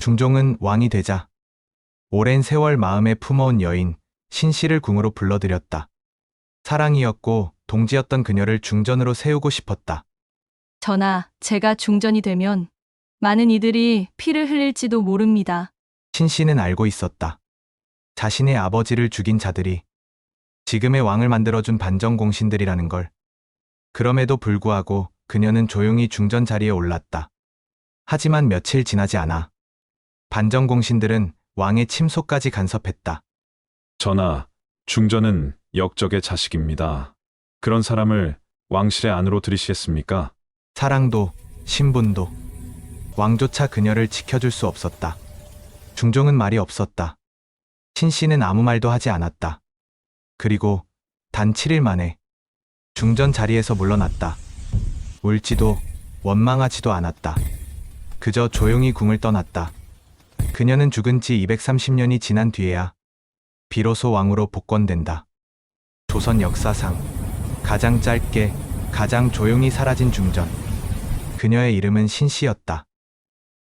중종은 왕이 되자 오랜 세월 마음에 품어온 여인 신씨를 궁으로 불러들였다. 사랑이었고 동지였던 그녀를 중전으로 세우고 싶었다. 전하, 제가 중전이 되면 많은 이들이 피를 흘릴지도 모릅니다. 신씨는 알고 있었다. 자신의 아버지를 죽인 자들이 지금의 왕을 만들어준 반정공신들이라는 걸. 그럼에도 불구하고 그녀는 조용히 중전 자리에 올랐다. 하지만 며칠 지나지 않아 반정공신들은 왕의 침소까지 간섭했다. 전하, 중전은 역적의 자식입니다. 그런 사람을 왕실의 안으로 들이시겠습니까? 사랑도 신분도 왕조차 그녀를 지켜줄 수 없었다. 중종은 말이 없었다. 신 씨는 아무 말도 하지 않았다. 그리고 단 7일 만에 중전 자리에서 물러났다. 울지도 원망하지도 않았다. 그저 조용히 궁을 떠났다. 그녀는 죽은 지 230년이 지난 뒤에야 비로소 왕으로 복권된다. 조선 역사상 가장 짧게 가장 조용히 사라진 중전. 그녀의 이름은 신씨였다.